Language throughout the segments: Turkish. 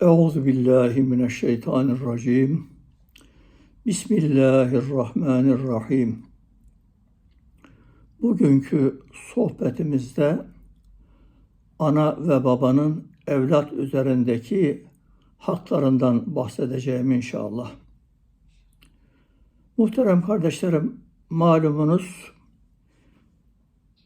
Euzu billahi mineşşeytanirracim. Bismillahirrahmanirrahim. Bugünkü sohbetimizde ana ve babanın evlat üzerindeki haklarından bahsedeceğim inşallah. Muhterem kardeşlerim, malumunuz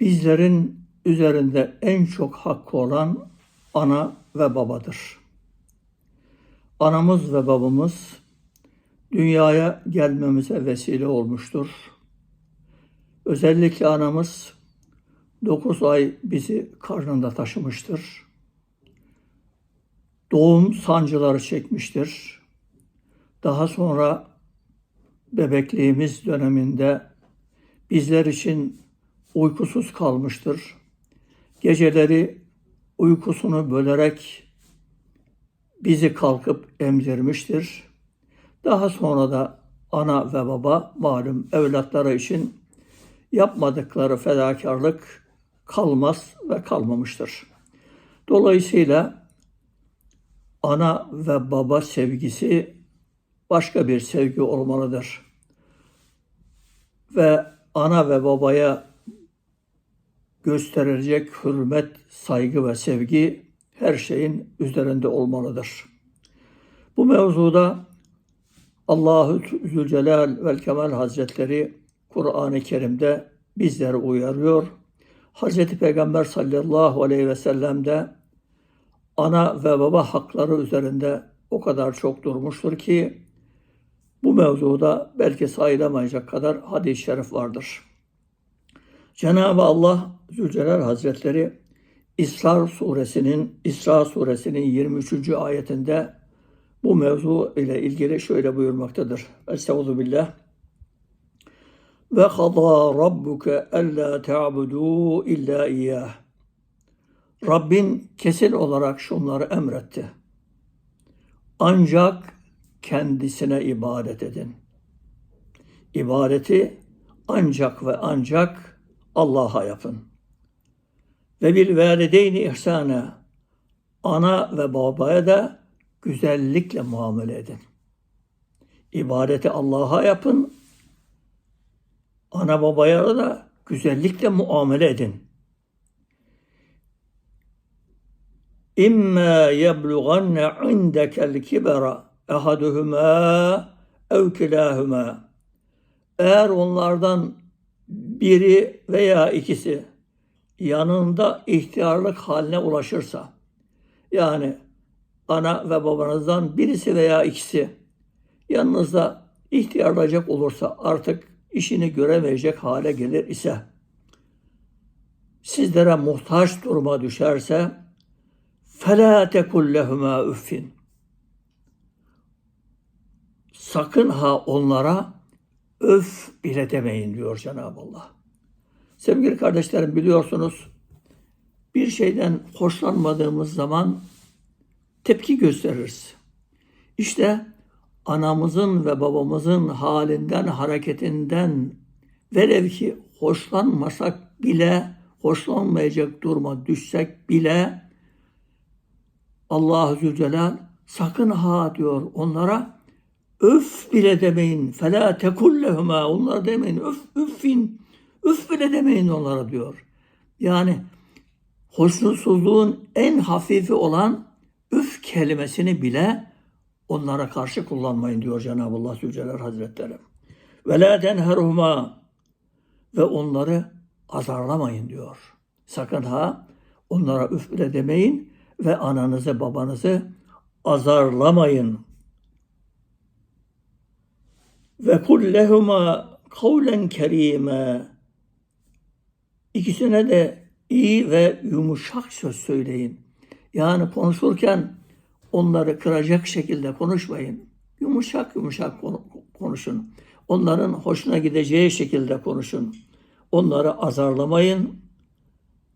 bizlerin üzerinde en çok hakkı olan ana ve babadır. Anamız ve babamız dünyaya gelmemize vesile olmuştur. Özellikle anamız 9 ay bizi karnında taşımıştır. Doğum sancıları çekmiştir. Daha sonra bebekliğimiz döneminde bizler için uykusuz kalmıştır. Geceleri uykusunu bölerek bizi kalkıp emzirmiştir. Daha sonra da ana ve baba malum evlatları için yapmadıkları fedakarlık kalmaz ve kalmamıştır. Dolayısıyla ana ve baba sevgisi başka bir sevgi olmalıdır. Ve ana ve babaya gösterilecek hürmet, saygı ve sevgi her şeyin üzerinde olmalıdır. Bu mevzuda Allahü Zülcelal vel Kemal Hazretleri Kur'an-ı Kerim'de bizleri uyarıyor. Hazreti Peygamber sallallahu aleyhi ve sellem de ana ve baba hakları üzerinde o kadar çok durmuştur ki bu mevzuda belki sayılamayacak kadar hadis-i şerif vardır. Cenab-ı Allah Zülcelal Hazretleri İsra suresinin İsra suresinin 23. ayetinde bu mevzu ile ilgili şöyle buyurmaktadır. Estağfurullah billah. Ve qada rabbuke alla ta'budu illa iyyah. Rabbin kesin olarak şunları emretti. Ancak kendisine ibadet edin. İbadeti ancak ve ancak Allah'a yapın. Ve bil valideyni ihsana. Ana ve babaya da güzellikle muamele edin. İbadeti Allah'a yapın. Ana babaya da güzellikle muamele edin. İmma yeblughanne indekel kibera ehaduhuma ev kilahuma. Eğer onlardan biri veya ikisi yanında ihtiyarlık haline ulaşırsa, yani ana ve babanızdan birisi veya ikisi yanınızda ihtiyarlayacak olursa artık işini göremeyecek hale gelir ise, sizlere muhtaç duruma düşerse, فَلَا تَكُلْ لَهُمَا üffin. Sakın ha onlara öf bile demeyin diyor Cenab-ı Allah. Sevgili kardeşlerim biliyorsunuz bir şeyden hoşlanmadığımız zaman tepki gösteririz. İşte anamızın ve babamızın halinden, hareketinden velev ki hoşlanmasak bile, hoşlanmayacak duruma düşsek bile Allah-u Zülcelal sakın ha diyor onlara öf bile demeyin. Fela tekullehuma onlara demeyin. Öf, üffin Üf bile demeyin onlara diyor. Yani hoşnutsuzluğun en hafifi olan üf kelimesini bile onlara karşı kullanmayın diyor Cenab-ı Allah Zülcelal Hazretleri. Ve la tenherhuma ve onları azarlamayın diyor. Sakın ha onlara üf bile demeyin ve ananızı babanızı azarlamayın. Ve kullehuma kavlen kerime İkisine de iyi ve yumuşak söz söyleyin. Yani konuşurken onları kıracak şekilde konuşmayın. Yumuşak yumuşak konuşun. Onların hoşuna gideceği şekilde konuşun. Onları azarlamayın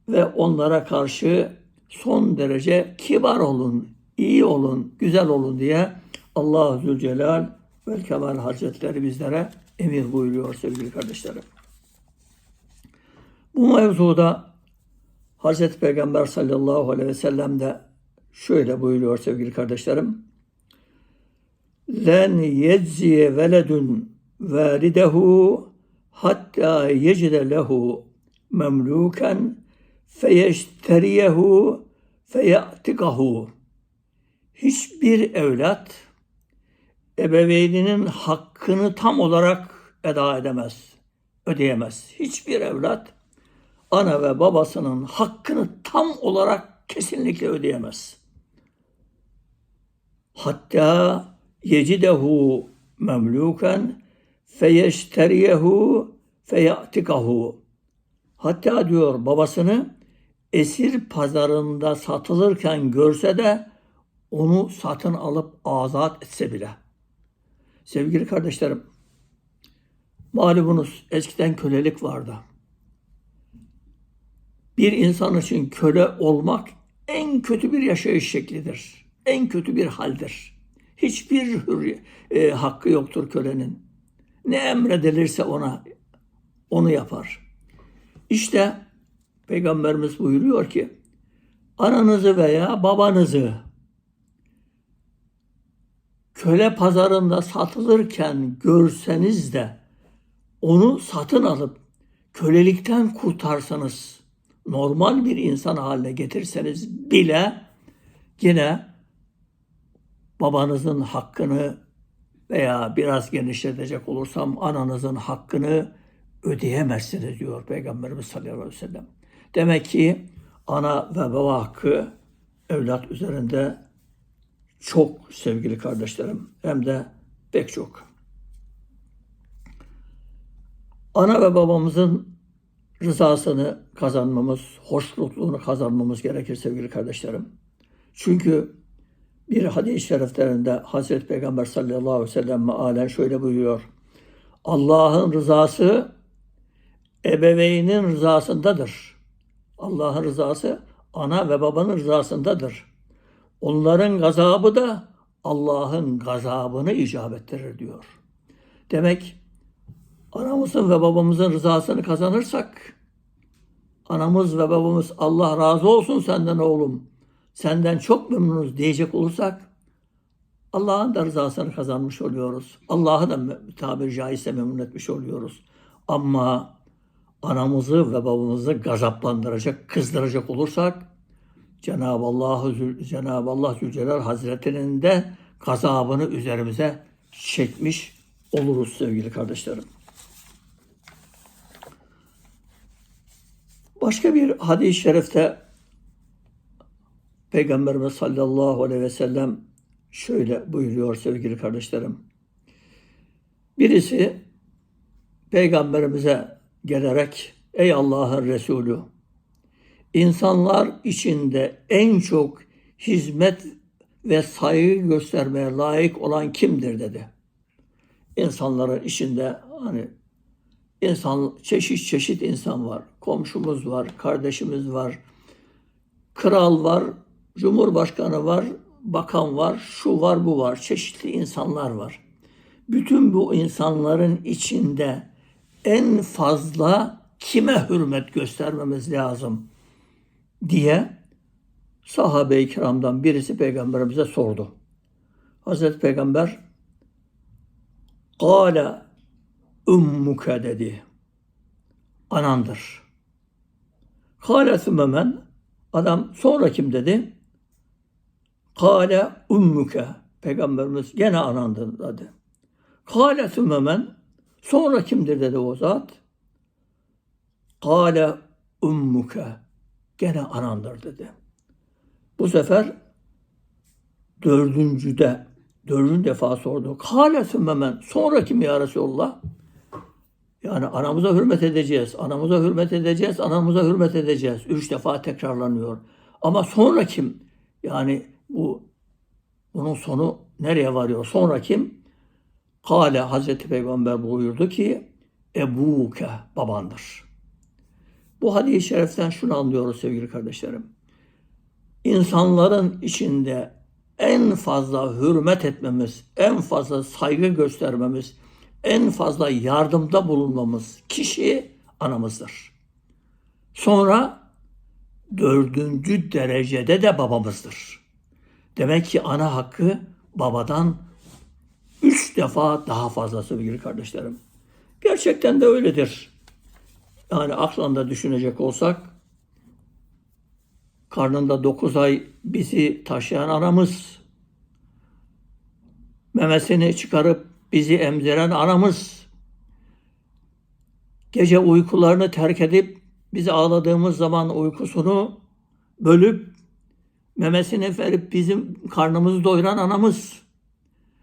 ve onlara karşı son derece kibar olun, iyi olun, güzel olun diye Allah Zülcelal ve Kemal Hazretleri bizlere emir buyuruyor sevgili kardeşlerim. Bu mevzuda Hazreti Peygamber sallallahu aleyhi ve sellem de şöyle buyuruyor sevgili kardeşlerim. Len yecziye veledun validehu hatta yecide lehu memluken feyeşteriyehu feyatikahu. Hiçbir evlat ebeveyninin hakkını tam olarak eda edemez, ödeyemez. Hiçbir evlat ana ve babasının hakkını tam olarak kesinlikle ödeyemez. Hatta yecidehu memluken feyeşteriyehu feyatikahu. Hatta diyor babasını esir pazarında satılırken görse de onu satın alıp azat etse bile. Sevgili kardeşlerim, malumunuz eskiden kölelik vardı. Bir insan için köle olmak en kötü bir yaşayış şeklidir. En kötü bir haldir. Hiçbir hürri, e, hakkı yoktur kölenin. Ne emredilirse ona onu yapar. İşte Peygamberimiz buyuruyor ki ananızı veya babanızı köle pazarında satılırken görseniz de onu satın alıp kölelikten kurtarsanız, normal bir insan haline getirseniz bile yine babanızın hakkını veya biraz genişletecek olursam ananızın hakkını ödeyemezsiniz diyor Peygamberimiz sallallahu aleyhi ve sellem. Demek ki ana ve baba hakkı evlat üzerinde çok sevgili kardeşlerim hem de pek çok. Ana ve babamızın rızasını kazanmamız, hoşnutluğunu kazanmamız gerekir sevgili kardeşlerim. Çünkü bir hadis-i şeriflerinde Hazreti Peygamber sallallahu aleyhi ve sellem mealen şöyle buyuruyor. Allah'ın rızası ebeveynin rızasındadır. Allah'ın rızası ana ve babanın rızasındadır. Onların gazabı da Allah'ın gazabını icap ettirir diyor. Demek anamızın ve babamızın rızasını kazanırsak anamız ve babamız Allah razı olsun senden oğlum senden çok memnunuz diyecek olursak Allah'ın da rızasını kazanmış oluyoruz. Allah'ı da tabiri caizse memnun etmiş oluyoruz. Ama anamızı ve babamızı gazaplandıracak, kızdıracak olursak Cenab-ı Allah Cenab-ı Allah Zülcelal Hazretinin de gazabını üzerimize çekmiş oluruz sevgili kardeşlerim. Başka bir hadis-i şerifte Peygamberimiz sallallahu aleyhi ve sellem şöyle buyuruyor sevgili kardeşlerim. Birisi peygamberimize gelerek ey Allah'ın Resulü insanlar içinde en çok hizmet ve saygı göstermeye layık olan kimdir dedi. İnsanların içinde hani insan çeşit çeşit insan var. Komşumuz var, kardeşimiz var, kral var, cumhurbaşkanı var, bakan var, şu var, bu var. Çeşitli insanlar var. Bütün bu insanların içinde en fazla kime hürmet göstermemiz lazım diye sahabe-i kiramdan birisi peygamberimize sordu. Hazreti Peygamber Kale ummuke dedi. Anandır. Kale sümemen adam sonra kim dedi? Kale ummuke. Peygamberimiz gene anandır dedi. Kale sümemen sonra kimdir dedi o zat? Kale ummuke. Gene anandır dedi. Bu sefer dördüncüde, dördüncü defa sordu. Kale sümmemen. Sonra kim ya Resulullah? Yani anamıza hürmet edeceğiz, anamıza hürmet edeceğiz, anamıza hürmet edeceğiz. Üç defa tekrarlanıyor. Ama sonra kim? Yani bu bunun sonu nereye varıyor? Sonra kim? Kale Hazreti Peygamber buyurdu ki Ebuke babandır. Bu hadis-i şeriften şunu anlıyoruz sevgili kardeşlerim. İnsanların içinde en fazla hürmet etmemiz, en fazla saygı göstermemiz, en fazla yardımda bulunmamız kişi anamızdır. Sonra dördüncü derecede de babamızdır. Demek ki ana hakkı babadan üç defa daha fazla sevgili kardeşlerim. Gerçekten de öyledir. Yani aklında düşünecek olsak karnında dokuz ay bizi taşıyan anamız, memesini çıkarıp bizi emziren anamız, gece uykularını terk edip bizi ağladığımız zaman uykusunu bölüp memesini verip bizim karnımızı doyuran anamız.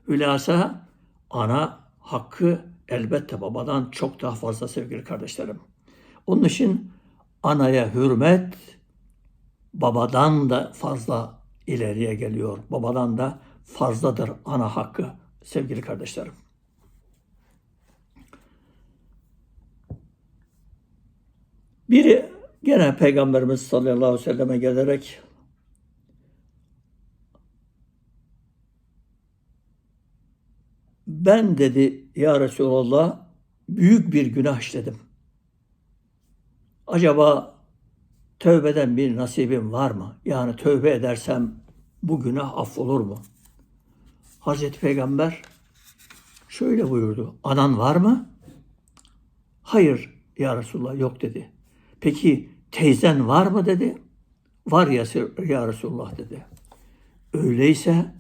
Hülasa ana hakkı elbette babadan çok daha fazla sevgili kardeşlerim. Onun için anaya hürmet babadan da fazla ileriye geliyor. Babadan da fazladır ana hakkı sevgili kardeşlerim. Biri gene Peygamberimiz sallallahu aleyhi ve selleme gelerek ben dedi ya Resulallah büyük bir günah işledim. Acaba tövbeden bir nasibim var mı? Yani tövbe edersem bu günah affolur mu? Hazreti Peygamber şöyle buyurdu. Anan var mı? Hayır ya Resulullah yok dedi. Peki teyzen var mı dedi. Var ya, ya Resulullah dedi. Öyleyse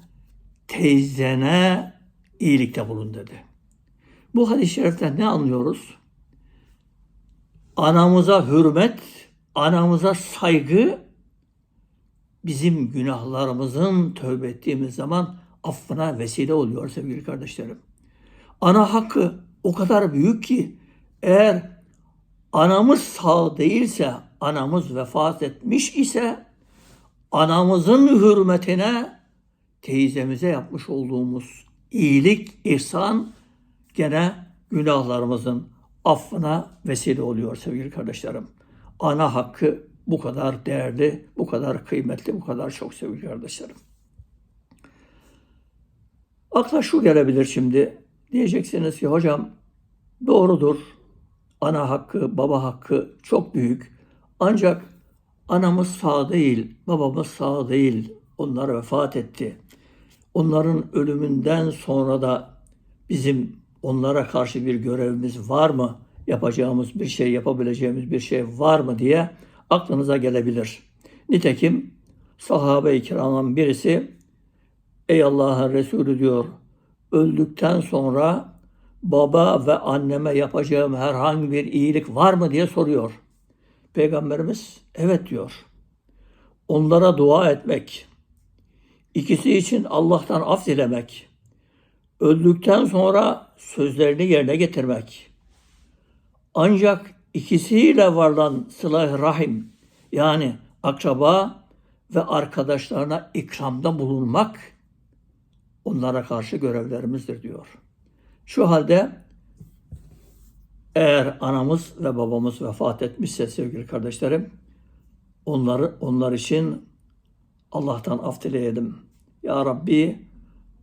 teyzene iyilikte bulun dedi. Bu hadis-i şeriften ne anlıyoruz? Anamıza hürmet, anamıza saygı bizim günahlarımızın tövbe ettiğimiz zaman affına vesile oluyor sevgili kardeşlerim. Ana hakkı o kadar büyük ki eğer anamız sağ değilse, anamız vefat etmiş ise anamızın hürmetine teyzemize yapmış olduğumuz iyilik, ihsan gene günahlarımızın affına vesile oluyor sevgili kardeşlerim. Ana hakkı bu kadar değerli, bu kadar kıymetli, bu kadar çok sevgili kardeşlerim. Akla şu gelebilir şimdi. Diyeceksiniz ki hocam doğrudur. Ana hakkı, baba hakkı çok büyük. Ancak anamız sağ değil, babamız sağ değil. Onlar vefat etti. Onların ölümünden sonra da bizim onlara karşı bir görevimiz var mı? Yapacağımız bir şey, yapabileceğimiz bir şey var mı diye aklınıza gelebilir. Nitekim sahabe-i kiramın birisi Ey Allah'ın Resulü diyor, öldükten sonra baba ve anneme yapacağım herhangi bir iyilik var mı diye soruyor. Peygamberimiz evet diyor. Onlara dua etmek, ikisi için Allah'tan af dilemek, öldükten sonra sözlerini yerine getirmek. Ancak ikisiyle varlan sıla rahim yani akraba ve arkadaşlarına ikramda bulunmak onlara karşı görevlerimizdir diyor. Şu halde eğer anamız ve babamız vefat etmişse sevgili kardeşlerim onları onlar için Allah'tan af dileyelim. Ya Rabbi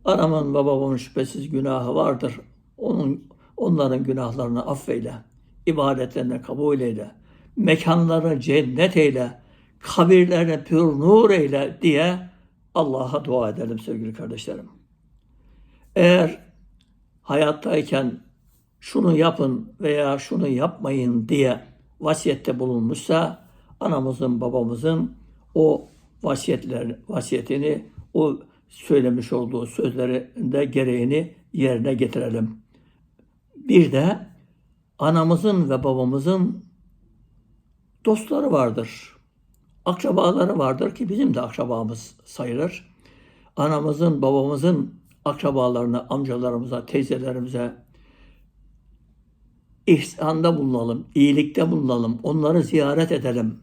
anamın babamın şüphesiz günahı vardır. Onun onların günahlarını affeyle. ibadetlerini kabul eyle. Mekanlarını cennet eyle. Kabirlerini pür nur eyle diye Allah'a dua edelim sevgili kardeşlerim. Eğer hayattayken şunu yapın veya şunu yapmayın diye vasiyette bulunmuşsa anamızın babamızın o vasiyetler vasiyetini o söylemiş olduğu sözlerinde gereğini yerine getirelim. Bir de anamızın ve babamızın dostları vardır. Akrabaları vardır ki bizim de akrabamız sayılır. Anamızın, babamızın akrabalarına, amcalarımıza, teyzelerimize ihsanda bulunalım, iyilikte bulunalım, onları ziyaret edelim.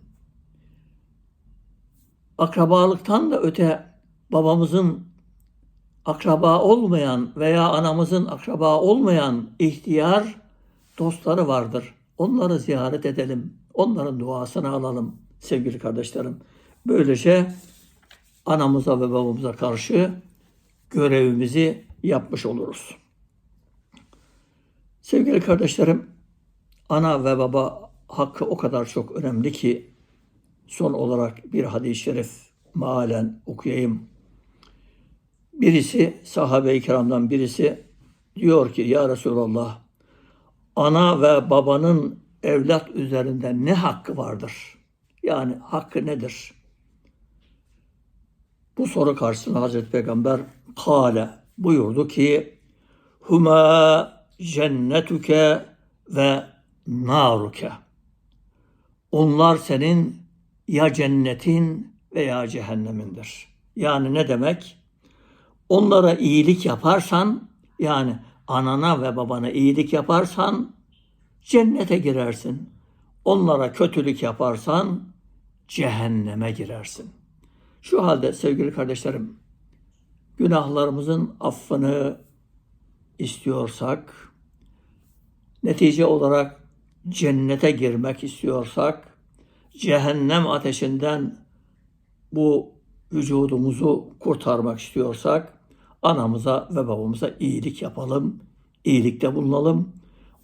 Akrabalıktan da öte babamızın akraba olmayan veya anamızın akraba olmayan ihtiyar dostları vardır. Onları ziyaret edelim. Onların duasını alalım sevgili kardeşlerim. Böylece anamıza ve babamıza karşı görevimizi yapmış oluruz. Sevgili kardeşlerim, ana ve baba hakkı o kadar çok önemli ki son olarak bir hadis-i şerif mealen okuyayım. birisi sahabe-i kiramdan birisi diyor ki ya Resulallah ana ve babanın evlat üzerinde ne hakkı vardır? Yani hakkı nedir? Bu soru karşısında Hazreti Peygamber kale buyurdu ki huma cennetuke ve naruke. Onlar senin ya cennetin veya cehennemindir. Yani ne demek? Onlara iyilik yaparsan yani anana ve babana iyilik yaparsan cennete girersin. Onlara kötülük yaparsan cehenneme girersin. Şu halde sevgili kardeşlerim, günahlarımızın affını istiyorsak, netice olarak cennete girmek istiyorsak, cehennem ateşinden bu vücudumuzu kurtarmak istiyorsak, anamıza ve babamıza iyilik yapalım, iyilikte bulunalım,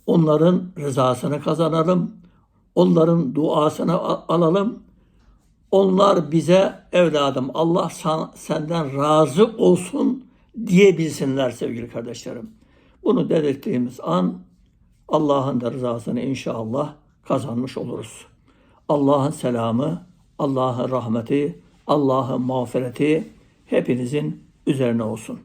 onların rızasını kazanalım, onların duasını alalım. Onlar bize evladım Allah senden razı olsun diyebilsinler sevgili kardeşlerim. Bunu dedirttiğimiz an Allah'ın da rızasını inşallah kazanmış oluruz. Allah'ın selamı, Allah'ın rahmeti, Allah'ın mağfireti hepinizin üzerine olsun.